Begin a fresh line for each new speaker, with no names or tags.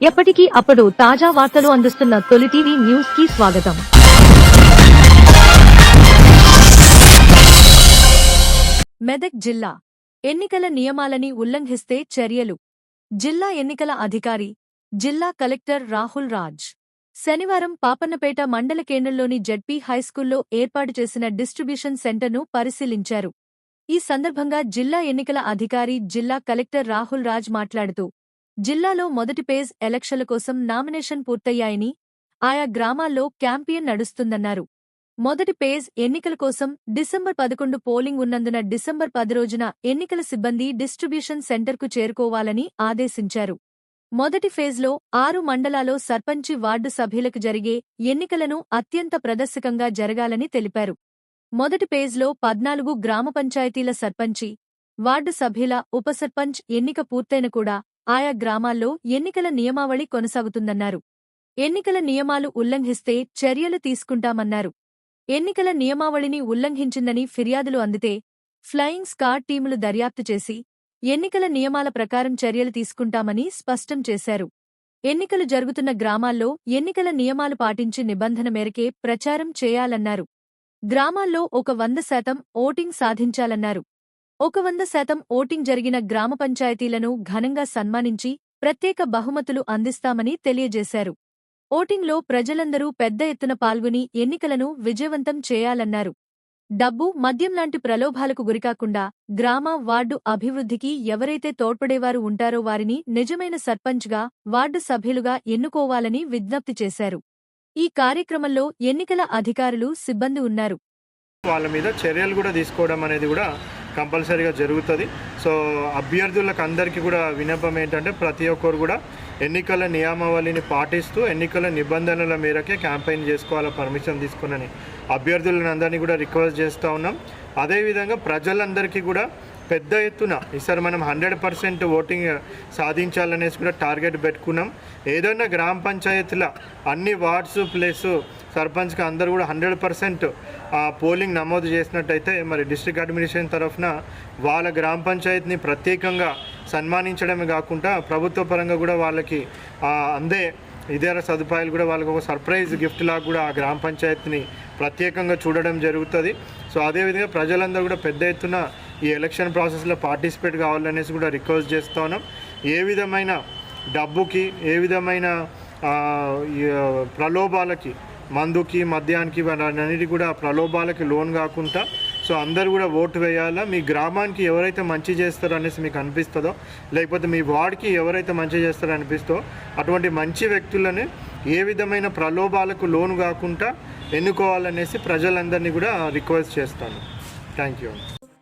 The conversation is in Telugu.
ఎప్పటికీ అప్పుడు తాజా వార్తలు అందిస్తున్న తొలి టీవీ న్యూస్కి స్వాగతం. మెదక్ జిల్లా ఎన్నికల నియమాలని ఉల్లంఘిస్తే చర్యలు. జిల్లా ఎన్నికల అధికారి జిల్లా కలెక్టర్ రాహుల్ రాజ్. శనివారం పాపన్నపేట మండల కేంద్రంలోని జడ్పీ హైస్కూల్లో ఏర్పాటు చేసిన డిస్ట్రిబ్యూషన్ సెంటర్ను పరిశీలించారు. ఈ సందర్భంగా జిల్లా ఎన్నికల అధికారి జిల్లా కలెక్టర్ రాహుల్ రాజ్ మాట్లాడుతూ జిల్లాలో మొదటి పేజ్ ఎలక్షన్ల కోసం నామినేషన్ పూర్తయ్యాయని ఆయా గ్రామాల్లో క్యాంపియన్ నడుస్తుందన్నారు. మొదటి పేజ్ ఎన్నికల కోసం డిసెంబర్ పదకొండు పోలింగ్ ఉన్నందున డిసెంబర్ పది రోజున ఎన్నికల సిబ్బంది డిస్ట్రిబ్యూషన్ సెంటర్కు చేరుకోవాలని ఆదేశించారు. మొదటి ఫేజ్లో ఆరు మండలాల్లో సర్పంచి వార్డు సభ్యులకు జరిగే ఎన్నికలను అత్యంత ప్రదర్శకంగా జరగాలని తెలిపారు. మొదటి పేజ్లో పద్నాలుగు గ్రామ పంచాయతీల సర్పంచి వార్డు సభ్యుల ఉప సర్పంచ్ ఎన్నిక పూర్తయిన కూడా ఆయా గ్రామాల్లో ఎన్నికల నియమావళి కొనసాగుతుందన్నారు. ఎన్నికల నియమాలు ఉల్లంఘిస్తే చర్యలు తీసుకుంటామన్నారు. ఎన్నికల నియమావళిని ఉల్లంఘించిందని ఫిర్యాదులు అందితే ఫ్లయింగ్ స్కాడ్ టీములు దర్యాప్తు చేసి ఎన్నికల నియమాల ప్రకారం చర్యలు తీసుకుంటామని స్పష్టం చేశారు. ఎన్నికలు జరుగుతున్న గ్రామాల్లో ఎన్నికల నియమాలు పాటించి నిబంధన మేరకే ప్రచారం చేయాలన్నారు. గ్రామాల్లో ఒక వంద శాతం ఓటింగ్ సాధించాలన్నారు. ఒక వంద శాతం ఓటింగ్ జరిగిన గ్రామ పంచాయతీలను ఘనంగా సన్మానించి ప్రత్యేక బహుమతులు అందిస్తామని తెలియజేశారు. ఓటింగ్లో ప్రజలందరూ పెద్ద ఎత్తున పాల్గొని ఎన్నికలను విజయవంతం చేయాలన్నారు. డబ్బు మద్యం లాంటి ప్రలోభాలకు గురికాకుండా గ్రామ వార్డు అభివృద్ధికి ఎవరైతే తోడ్పడేవారు ఉంటారో వారిని నిజమైన సర్పంచ్గా వార్డు సభ్యులుగా ఎన్నుకోవాలని విజ్ఞప్తి చేశారు. ఈ కార్యక్రమంలో ఎన్నికల అధికారులు సిబ్బంది ఉన్నారు.
వాళ్ళ మీద చర్యలు కూడా తీసుకోవడం అనేది కూడా కంపల్సరీగా జరుగుతుంది. సో అభ్యర్థులకు అందరికీ కూడా విన్నపం ఏంటంటే ప్రతి ఒక్కరు కూడా ఎన్నికల నియమావళిని పాటిస్తూ ఎన్నికల నిబంధనల మేరకే క్యాంపెయిన్ చేసుకోవాల పర్మిషన్ తీసుకునని అభ్యర్థులను అందరినీ కూడా రిక్వెస్ట్ చేస్తూ ఉన్నాం. అదేవిధంగా ప్రజలందరికీ కూడా పెద్ద ఎత్తున ఈసారి మనం హండ్రెడ్ పర్సెంట్ ఓటింగ్ సాధించాలనేసి కూడా టార్గెట్ పెట్టుకున్నాం. ఏదైనా గ్రామ పంచాయతీల అన్ని వార్డ్స్ ప్లస్ సర్పంచ్కి అందరూ కూడా హండ్రెడ్ పర్సెంట్ పోలింగ్ నమోదు చేసినట్టయితే మరి డిస్ట్రిక్ట్ అడ్మినిస్ట్రేషన్ తరఫున వాళ్ళ గ్రామ పంచాయతీని ప్రత్యేకంగా సన్మానించడమే కాకుండా ప్రభుత్వ పరంగా కూడా వాళ్ళకి అందే ఇతర సదుపాయాలు కూడా వాళ్ళకి ఒక సర్ప్రైజ్ గిఫ్ట్ లాగా కూడా ఆ గ్రామ పంచాయతీని ప్రత్యేకంగా చూడడం జరుగుతుంది. సో అదేవిధంగా ప్రజలందరూ కూడా పెద్ద ఎత్తున ఈ ఎలక్షన్ ప్రాసెస్లో పార్టిసిపేట్ కావాలనేసి కూడా రిక్వెస్ట్ చేస్తాను. ఏ విధమైన డబ్బుకి ఏ విధమైన ప్రలోభాలకి మందుకి మద్యానికి అన్నిటి కూడా ప్రలోభాలకి లోన్ కాకుండా సో అందరు కూడా ఓటు వేయాలా? మీ గ్రామానికి ఎవరైతే మంచి చేస్తారో అనేసి మీకు అనిపిస్తుందో లేకపోతే మీ వార్డ్కి ఎవరైతే మంచి చేస్తారో అనిపిస్తో అటువంటి మంచి వ్యక్తులని ఏ విధమైన ప్రలోభాలకు లోన్ కాకుండా ఎన్నుకోవాలనేసి ప్రజలందరినీ కూడా రిక్వెస్ట్ చేస్తాను. Thank you.